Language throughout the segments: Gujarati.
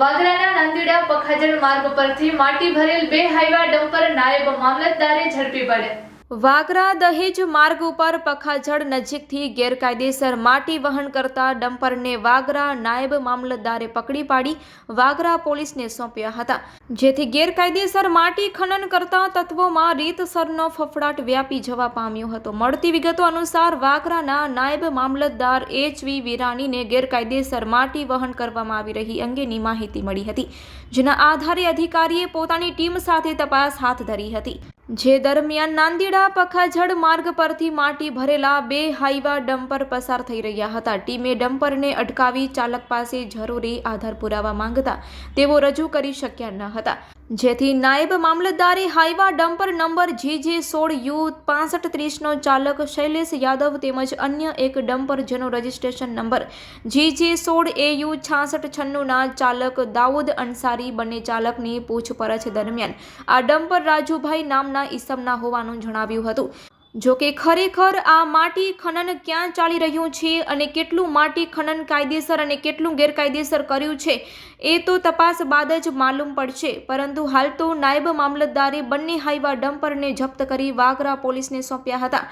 વાગરાના નાંદીડા પખાજણ માર્ગ પરથી માટી ભરેલ બે હાઈવા ડમ્પર નાયબ મામલતદારે ઝડપી પડ્યા. વાગરા દહેજ માર્ગ ઉપર પખાજડ નજીકથી ગેરકાયદેસર માટી વહન કરતા ડમ્પરને વાગરા નાયબ મામલતદારે પકડી પાડી વાગરા પોલીસને સોંપ્યા હતા. જેથી ગેરકાયદેસર માટી ખનન કરતા તત્વોમાં રીતસરનો ફફડાટ વ્યાપી જવા પામ્યો હતો. મળતી વિગતો અનુસાર વાગરાના નાયબ મામલતદાર એચ વી વિરાણીને ગેરકાયદેસર માટી વહન કરવામાં આવી રહી અંગેની માહિતી મળી હતી, જેના આધારે અધિકારીએ પોતાની ટીમ સાથે તપાસ હાથ ધરી હતી. જે દરમિયાન નાંદીડા પખાજડ માર્ગ પરથી માટી ભરેલા બે હાઈવા ડમ્પર પસાર થઈ રહ્યા હતા. ટીમે ડમ્પરને અટકાવી ચાલક પાસે જરૂરી આધાર પુરાવા માંગતા તેઓ રજૂ કરી શક્યા ન હતા. જેથી નાયબ મામલતદારે Hyva dumper number G J સોળ યુ પાસઠ ત્રીસનો ચાલક શૈલેષ યાદવ તેમજ અન્ય એક ડમ્પર જેનો રજિસ્ટ્રેશન નંબર જી જે સોળ એ યુ છાસઠ છન્નુંના ચાલક દાઉદ અંસારી બંને ચાલકની પૂછપરછ દરમિયાન આ ડમ્પર રાજુભાઈ નામના ઈસમના હોવાનું જણાવ્યું હતું. જો કે ખરેખર આ માટી ખનન ક્યાં ચાલી રહ્યું છે અને કેટલું માટી ખનન કાયદેસર અને કેટલું ગેરકાયદેસર કર્યું છે, એ તો તપાસ બાદ જ માલુમ પડશે. પરંતુ હાલ તો નાયબ મામલતદારે બંને હાઈવા ડમ્પરને જપ્ત કરી વાગરા પોલીસને સોંપ્યા હતા.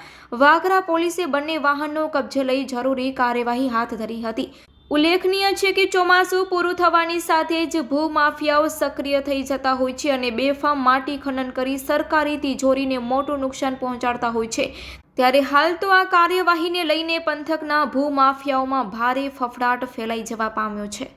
વાગરા પોલીસે બંને વાહનો કબજે લઈ જરૂરી કાર્યવાહી હાથ ધરી હતી. ઉલ્લેખનીય છે કે ચોમાસું પૂરું થવાની સાથે જ ભૂમાફિયાઓ સક્રિય થઈ જતા હોય છે અને બેફામ માટી ખનન કરી સરકારી તિજોરીને મોટું નુકસાન પહોંચાડતા હોય છે. ત્યારે હાલ તો આ કાર્યવાહીને લઈને પંથકના ભૂમાફિયાઓમાં ભારે ફફડાટ ફેલાઈ જવા પામ્યો છે.